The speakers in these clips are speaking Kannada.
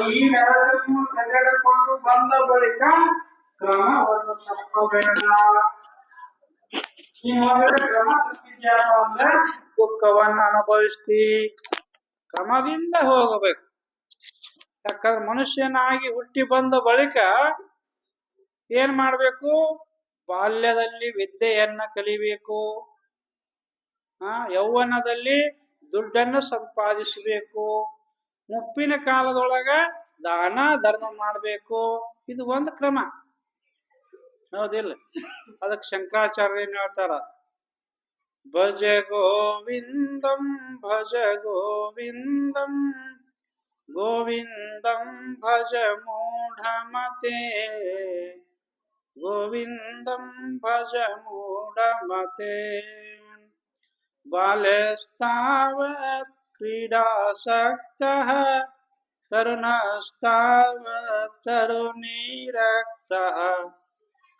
ಈಗೆಲ್ಲರನ್ನೂ ತೆಗೆದುಕೊಂಡು ಬಂದ ಬಳಿಕ ಕ್ರಮವನ್ನು ತಪ್ಪಬೇಡ. ಈ ದುಃಖವನ್ನ ಅನುಭವಿಸ್ತಿ ಕ್ರಮದಿಂದ ಹೋಗಬೇಕು. ಯಾಕಂದ್ರೆ ಮನುಷ್ಯನಾಗಿ ಹುಟ್ಟಿ ಬಂದ ಬಳಿಕ ಏನ್ ಮಾಡ್ಬೇಕು? ಬಾಲ್ಯದಲ್ಲಿ ವಿದ್ಯೆಯನ್ನ ಕಲಿಬೇಕು. ಆ ಯೌವನದಲ್ಲಿ ದುಡ್ಡನ್ನು ಸಂಪಾದಿಸಬೇಕು. ಮುಪ್ಪಿನ ಕಾಲದೊಳಗ ದಾನ ಧರ್ಮ ಮಾಡಬೇಕು ಇದು ಒಂದು ಕ್ರಮ ಹೌದಿಲ್ಲ ಅದಕ್ಕೆ ಶಂಕರಾಚಾರ್ಯ ಏನ್ ಹೇಳ್ತಾರ ಭಜ ಗೋವಿಂದಂ ಭಜ ಗೋವಿಂದಂ ಗೋವಿಂದಂ ಭಜ ಮೂಢಮತೆ ಗೋವಿಂದಂ ಭಜ ಮೂಢಮತೆ ಬಾಲಸ್ತಾವತ್ क्रीडासक्तः तरुणस्तावत् तरुणीरक्तः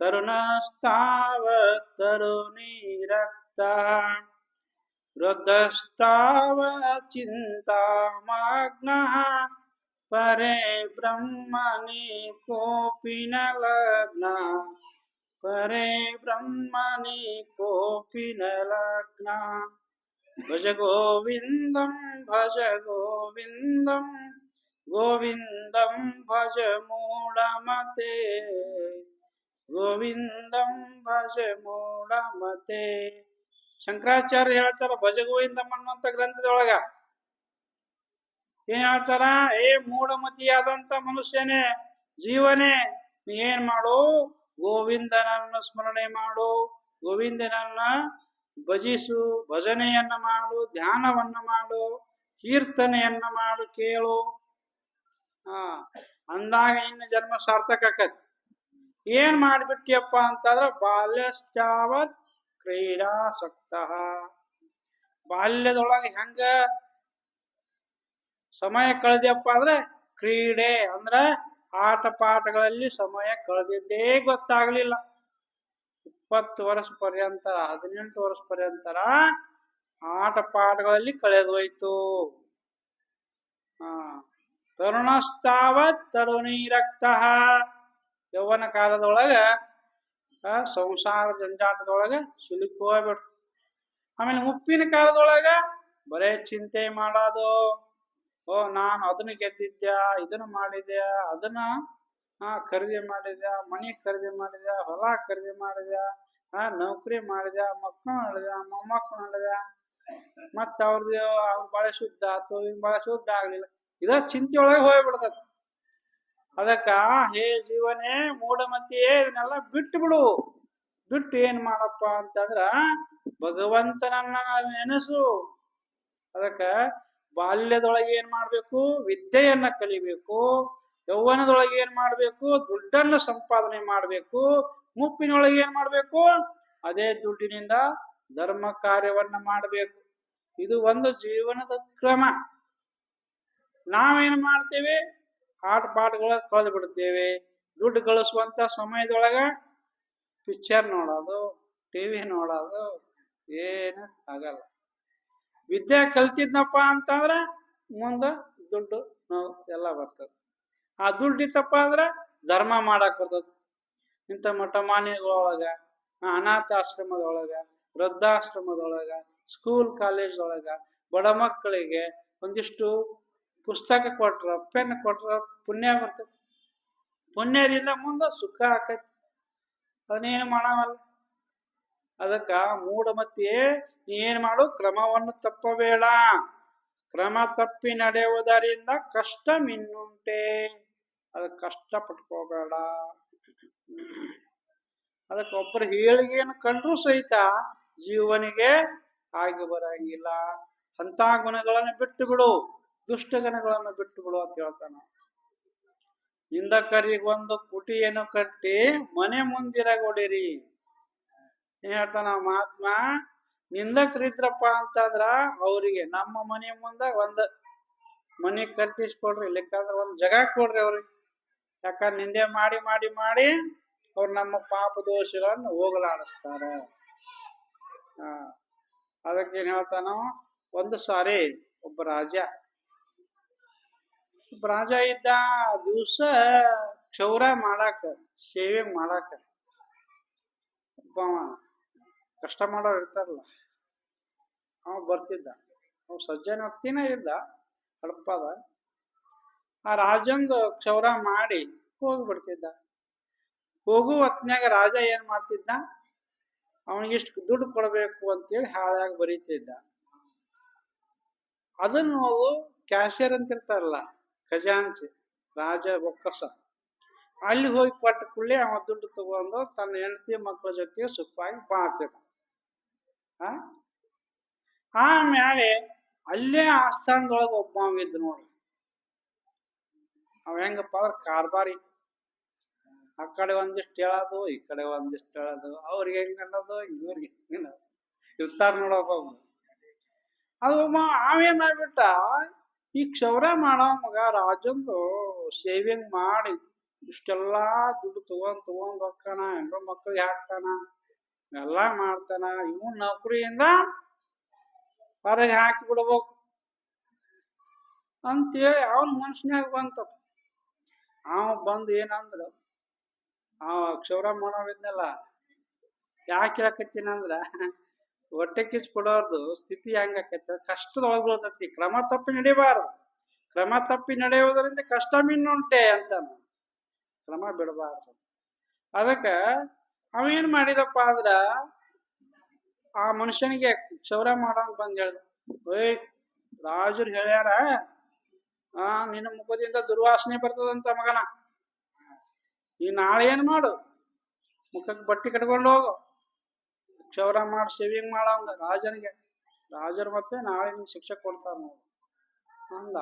तरुणस्तावत् तरुणीरक्तः वृद्धस्तावत् चिन्तामग्नः परे ब्रह्मणि कोऽपि न लग्नः। परे ब्रह्मणि कोऽपि न लग्नः भज गोविन्दं भज गोविन्दं गोविन्दं भज मूढमते ಗೋವಿಂದಂ ಭಜ ಮೂಢಮತೆ ಶಂಕರಾಚಾರ್ಯ ಹೇಳ್ತಾರ ಭಜ ಗೋವಿಂದಂ ಅನ್ನುವಂತ ಗ್ರಂಥದೊಳಗ ಏನ್ ಹೇಳ್ತಾರ ಏ ಮೂಢಮತಿಯಾದಂತ ಮನುಷ್ಯನೇ ಜೀವನೇ ನೀ ಏನ್ ಮಾಡು ಗೋವಿಂದನನ್ನ ಸ್ಮರಣೆ ಮಾಡು ಗೋವಿಂದನನ್ನ ಭಜಿಸು, ಭಜನೆಯನ್ನ ಮಾಡು, ಧ್ಯಾನವನ್ನ ಮಾಡು, ಕೀರ್ತನೆಯನ್ನ ಮಾಡು, ಕೇಳು. ಹಾ, ಅಂದಾಗ ಇನ್ನು ಜನ್ಮ ಸಾರ್ಥಕ ಆಕತಿ. ಏನ್ ಮಾಡ್ಬಿಟ್ಟಿಯಪ್ಪ ಅಂತಂದ್ರ ಬಾಲ್ಯಶ್ಚಾವತ್ ಕ್ರೀಡಾಸಕ್ತ. ಬಾಲ್ಯದೊಳಗೆ ಹೆಂಗ ಸಮಯ ಕಳೆದ್ಯಪ್ಪ ಅಂದ್ರೆ ಕ್ರೀಡೆ, ಅಂದ್ರ ಆಟ ಪಾಠಗಳಲ್ಲಿ ಸಮಯ ಕಳೆದಿದ್ದೇ ಗೊತ್ತಾಗ್ಲಿಲ್ಲ. ಇಪ್ಪತ್ತು ವರ್ಷ ಪರ್ಯಂತರ ಹದಿನೆಂಟು ವರ್ಷ ಪರ್ಯಂತರ ಆಟ ಪಾಠಗಳಲ್ಲಿ ಕಳೆದೋಯ್ತು ಹಾ ತರುಣಸ್ತಾವತ್ ತರುಣೀರಕ್ತ ಯೌವನ ಕಾಲದೊಳಗ ಸಂಸಾರ ಜಂಜಾಟದೊಳಗ ಸಿಲುಕಿ ಆಮೇಲೆ ಮುಪ್ಪಿನ ಕಾಲದೊಳಗ ಬರೇ ಚಿಂತೆ ಮಾಡೋದು. ಓ, ನಾನು ಅದನ್ನ ಗೆದ್ದಿದ್ಯಾ, ಇದನ್ನ ಮಾಡಿದ್ಯಾ, ಅದನ್ನ ಹಾ ಖರೀದಿ ಮಾಡಿದ ಮನಿ ಖರೀದಿ ಮಾಡಿದ ಹೊಲ ಖರೀದಿ ಮಾಡಿದ ಆ ನೌಕರಿ ಮಾಡಿದ ಮಕ್ಕಳು ನೋಡಿದ್ಯಾ ಮೊಮ್ಮಕ್ಕಳು ನೋಡಿದ್ಯಾ? ಮತ್ತ ಅವ್ರದ್ದು ಅವ್ರ ಬಾಳೆ ಶುದ್ಧ ಆತು ಇವ್ ಬಾಳೆ ಶುದ್ಧ ಆಗ್ಲಿಲ್ಲ. ಇದ ಚಿಂತೆ ಒಳಗೆ ಹೋಗ್ಬಿಡ್ತದ. ಅದಕ್ಕ ಹೇ ಜೀವನೇ ಮೂಢಮತಿಯೇ ಇದನ್ನೆಲ್ಲ ಬಿಟ್ಟು ಬಿಡು ಬಿಟ್ಟು ಏನ್ ಮಾಡಪ್ಪ ಅಂತಂದ್ರ, ಭಗವಂತನನ್ನ ನೆನಸು. ಅದಕ್ಕ ಬಾಲ್ಯದೊಳಗೆ ಏನ್ ಮಾಡ್ಬೇಕು? ವಿದ್ಯೆಯನ್ನ ಕಲಿಬೇಕು. ಯೌವನದೊಳಗೆ ಏನ್ ಮಾಡ್ಬೇಕು? ದುಡ್ಡನ್ನ ಸಂಪಾದನೆ ಮಾಡ್ಬೇಕು. ಮುಪ್ಪಿನೊಳಗೆ ಏನ್ ಮಾಡ್ಬೇಕು? ಅದೇ ದುಡ್ಡಿನಿಂದ ಧರ್ಮ ಕಾರ್ಯವನ್ನ ಮಾಡಬೇಕು. ಇದು ಒಂದು ಜೀವನದ ಕ್ರಮ. ನಾವೇನ್ ಮಾಡ್ತೇವೆ? ಆಟ ಪಾಠಗಳ ಕಳೆದು ಬಿಡ್ತೇವೆ. ದುಡ್ಡು ಗಳಿಸುವಂತ ಸಮಯದೊಳಗ ಪಿಕ್ಚರ್ ನೋಡೋದು, ಟಿವಿ ನೋಡೋದು ಏನು ಆಗಲ್ಲ. ವಿದ್ಯೆ ಕಲ್ತಿದ್ನಪ್ಪ ಅಂತಂದ್ರೆ ಮುಂದೆ ದುಡ್ಡು ನಾವು ಎಲ್ಲ ಬರ್ತದೆ. ಆ ದುಡ್ಡು ಅಂದ್ರೆ ಧರ್ಮ ಮಾಡಕ್ ಬರ್ತದೆ. ಇಂಥ ಮಠ ಮಾನ್ಯಗಳೊಳಗ ಅನಾಥಾಶ್ರಮದೊಳಗ ವೃದ್ಧಾಶ್ರಮದೊಳಗ ಸ್ಕೂಲ್ ಕಾಲೇಜ್ ಒಳಗ ಬಡ ಮಕ್ಕಳಿಗೆ ಒಂದಿಷ್ಟು ಪುಸ್ತಕ ಕೊಟ್ರ ಪೆನ್ ಕೊಟ್ರ ಪುಣ್ಯ ಬರ್ತದೆ. ಪುಣ್ಯದಿಂದ ಮುಂದೆ ಸುಖ ಆಕೈತಿ. ಅದನ್ನೇನು ಮಾಡವಲ್ಲ? ಅದಕ್ಕ ಮೂಢಮತಿ ನೀ ಏನ್ ಮಾಡು, ಕ್ರಮವನ್ನು ತಪ್ಪಬೇಡ. ಕ್ರಮ ತಪ್ಪಿ ನಡೆಯುವುದರಿಂದ ಕಷ್ಟ ಮಿನ್ನುಂಟೆ ಅದಕ್ಕೆ ಕಷ್ಟ ಪಟ್ಕೋಬೇಡ ಅದಕ್ಕೆ ಒಬ್ಬರ ಹೇಳಿಗೆಯನ್ನು ಕಂಡ್ರೂ ಸಹಿತ ಜೀವನಿಗೆ ಆಗಿ ಬರಂಗಿಲ್ಲ. ಅಂತ ಗುಣಗಳನ್ನು ಬಿಟ್ಟು ಬಿಡು. ದುಷ್ಟ ಗುಣಗಳನ್ನು ಬಿಟ್ಟು ಬಿಡು ಅಂತ ಹೇಳ್ತಾನೆ ಇಂದಕರಿಗೊಂದು ಕುಟಿಯನ್ನು ಕಟ್ಟಿ ಮನೆ ಮುಂದಿರಗೊಡಿರಿ ಏನ್ ಹೇಳ್ತಾನ ಮಹಾತ್ಮ? ನಿಂದಕರಿದ್ರಪ್ಪ ಅಂತಂದ್ರ ಅವರಿಗೆ ನಮ್ಮ ಮನೆ ಮುಂದೆ ಒಂದು ಮನೆ ಕಟ್ಟಿಸ್ಕೊಡ್ರಿ. ಲೆಕ್ಕಂದ್ರ ಒಂದು ಜಗ ಕೊಡ್ರಿ ಅವ್ರಿಗೆ. ಯಾಕಂದ್ರೆ ನಿಂದೆ ಮಾಡಿ ಮಾಡಿ ಮಾಡಿ ಅವ್ರು ನಮ್ಮ ಪಾಪ ದೋಷಗಳನ್ನು ಹೋಗಲಾಡಿಸ್ತಾರೆ. ಹಾ ಅದಕ್ಕೆ ಏನ್ ಹೇಳ್ತಾನೋ ಒಂದು ಸಾರಿ ಒಬ್ಬ ರಾಜ ಒಬ್ಬ ರಾಜ ಇದ್ದ ದಿವಸ ಕ್ಷೌರ ಮಾಡಾಕ, ಸೇವೆ ಮಾಡಾಕ, ಒಬ್ಬ ಕಷ್ಟ ಮಾಡೋರು ಇರ್ತಾರಲ್ಲ, ಅವ ಬರ್ತಿದ್ದ. ಅವ ಸಜ್ಜನ ವ್ಯಕ್ತಿನೇ ಇದ್ದ ಹಡಪದ ಆ ರಾಜಂದು ಕ್ಷೌರ ಮಾಡಿ ಹೋಗ್ಬಿಡ್ತಿದ್ದ. ಹೋಗು ಹೊತ್ನಾಗ ರಾಜ ಏನ್ ಮಾಡ್ತಿದ್ದ? ಅವನಿಗಿಷ್ಟು ದುಡ್ಡು ಕೊಡಬೇಕು ಅಂತೇಳಿ ಹಾಳಾಗಿ ಬರೀತಿದ್ದ. ಅದನ್ನು ನಾವು ಕ್ಯಾಶಿಯರ್ ಅಂತ ಇರ್ತಾರಲ್ಲ ಖಜಾಂಚಿ, ರಾಜ ಬೊಕ್ಕಸ ಅಲ್ಲಿ ಹೋಗಿ ಕೊಟ್ಟ ಕೂಡಲೇ ಅವ ದುಡ್ಡು ತಗೊಂಡು ತನ್ನ ಹೆಂಡತಿ ಮಕ್ಕಳ ಜೊತೆ ಸುಖವಾಗಿ ಬಾಳ್ತಿದ್ದ. ಆಮೇಲೆ ಅಲ್ಲೇ ಆಸ್ಥಾನದೊಳಗೆ ಒಬ್ಬ ಅವ ಇದ್ದ ನೋಡ್ರಿ ಅವ ಹೆಂಗಪ್ಪ ಅಂದ್ರೆ ಕಾರ್ಬಾರಿ. ಆ ಕಡೆ ಒಂದಿಷ್ಟು ಹೇಳೋದು, ಈ ಕಡೆ ಒಂದಿಷ್ಟು ಹೇಳೋದು ಅವ್ರಿಗೆ ಹೆಂಗ್ ಅನ್ನೋದು ಇವ್ರಿಗೆ ಇರ್ತಾರ ನೋಡಪ್ಪ. ಅದು ಆವೇನ್ ಮಾಡ್ಬಿಟ್ಟ, ಈ ಕ್ಷೌರ ಮಾಡೋ ಮಗ ರಾಜಂದು ಸೇವಿಂಗ್ ಮಾಡಿ. ಇಷ್ಟೆಲ್ಲಾ ದುಡ್ಡು ತಗೊಂಡ್ ತಗೊಂಡ್ ಹೋಗ್ತಾನ ಹೆಂಡ್ರ ಮಕ್ಳಿಗೆ ಹಾಕ್ತಾನ, ಎಲ್ಲ ಮಾಡ್ತಾನ. ಇವನ್ ನೌಕರಿಯಿಂದ ಹೊರಗೆ ಹಾಕಿ ಬಿಡ್ಬೇಕು. ಅಂತೇಳಿ ಅವನ್ ಮನ್ಸಿನ್ಯಾಗ ಬಂತ ಅವ ಬಂದು ಏನಂದ್ರ ಅವ ಕ್ಷೌರ ಮಾಡೋವಿದ್ನಲ್ಲ ಯಾಕೆ ಹೇಳಕತ್ತೀನಂದ್ರ ಹೊಟ್ಟೆ ಕಿಚ್ಚು ಕೊಡೋರ್ದು ಸ್ಥಿತಿ ಹೆಂಗಾಕೈತೆ ಕಷ್ಟದೊಳಗೆ ಬೀಳ್ತೈತಿ ಕ್ರಮ ತಪ್ಪಿ ನಡಿಬಾರ್ದು. ಕ್ರಮ ತಪ್ಪಿ ನಡೆಯುವುದರಿಂದ ಕಷ್ಟ ಮಿನ್ನುಂಟೆ ಅಂತ ಕ್ರಮ ಬಿಡಬಾರ್ದು. ಅದಕ್ಕೆ ಅವೇನ್ ಮಾಡಿದಪ್ಪ ಅಂದ್ರ, ಆ ಮನುಷ್ಯನಿಗೆ ಕ್ಷೌರ ಮಾಡೋಂಗ್ ಬಂದ್ ಹೇಳ್ದ, ಓಯ್, ರಾಜರು ಹೇಳ್ಯಾರ ಆ, ನಿನ್ನ ಮುಖದಿಂದ ದುರ್ವಾಸನೆ ಬರ್ತದಂತ ಮಗನ. ಈ ನಾಳೆ ಏನು ಮಾಡು? ಮುಖಕ್ಕೆ ಬಟ್ಟೆ ಕಟ್ಕೊಂಡು ಹೋಗು. ಕ್ಷೌರ ಮಾಡಿ ಸೇವಿಂಗ್ ಮಾಡೋಂಗ ರಾಜನಿಗೆ. ರಾಜರು ಮತ್ತೆ ನಾಳೆ ನಿಮ್ಗೆ ಶಿಕ್ಷೆ ಕೊಡ್ತಾರ ನೋಡು. ಅಂದ.